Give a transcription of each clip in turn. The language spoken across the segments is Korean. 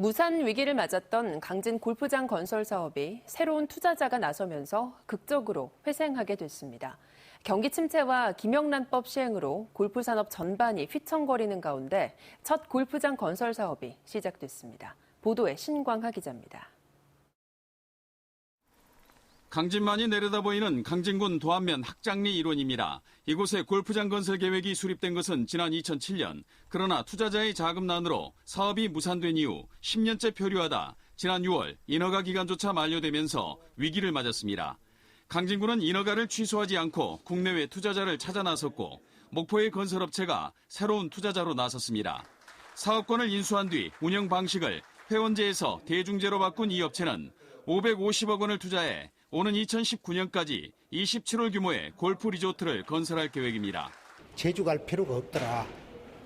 무산 위기를 맞았던 강진 골프장 건설 사업이 새로운 투자자가 나서면서 극적으로 회생하게 됐습니다. 경기 침체와 김영란법 시행으로 골프 산업 전반이 휘청거리는 가운데 첫 골프장 건설 사업이 시작됐습니다. 보도에 신광하 기자입니다. 강진만이 내려다 보이는 강진군 도안면 학장리 일원입니다. 이곳에 골프장 건설 계획이 수립된 것은 지난 2007년. 그러나 투자자의 자금난으로 사업이 무산된 이후 10년째 표류하다 지난 6월 인허가 기간조차 만료되면서 위기를 맞았습니다. 강진군은 인허가를 취소하지 않고 국내외 투자자를 찾아 나섰고 목포의 건설업체가 새로운 투자자로 나섰습니다. 사업권을 인수한 뒤 운영 방식을 회원제에서 대중제로 바꾼 이 업체는 550억 원을 투자해 오는 2019년까지 27홀 규모의 골프 리조트를 건설할 계획입니다. 제주 갈 필요가 없더라.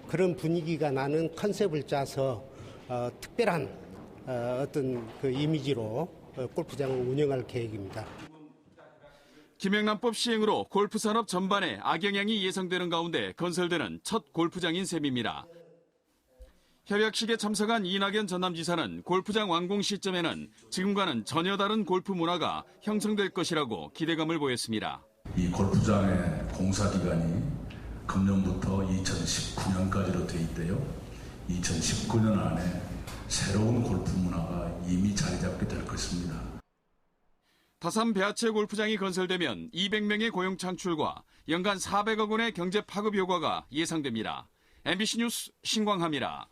그런 분위기가 나는 컨셉을 짜서 어, 특별한 어, 떤그 이미지로 어, 골프장을 운영할 계획입니다. 김영란법 시행으로 골프 산업 전반에 악영향이 예상되는 가운데 건설되는 첫 골프장인 셈입니다. 협약식에 참석한 이낙연 전남지사는 골프장 완공 시점에는 지금과는 전혀 다른 골프 문화가 형성될 것이라고 기대감을 보였습니다. 이 골프장의 공사 기간이 금년부터 2019년까지로 돼 있대요. 2019년 안에 새로운 골프 문화가 이미 자리 잡게 될 것입니다. 다산 배아체 골프장이 건설되면 200명의 고용 창출과 연간 400억 원의 경제 파급 효과가 예상됩니다. MBC 뉴스 신광합니다.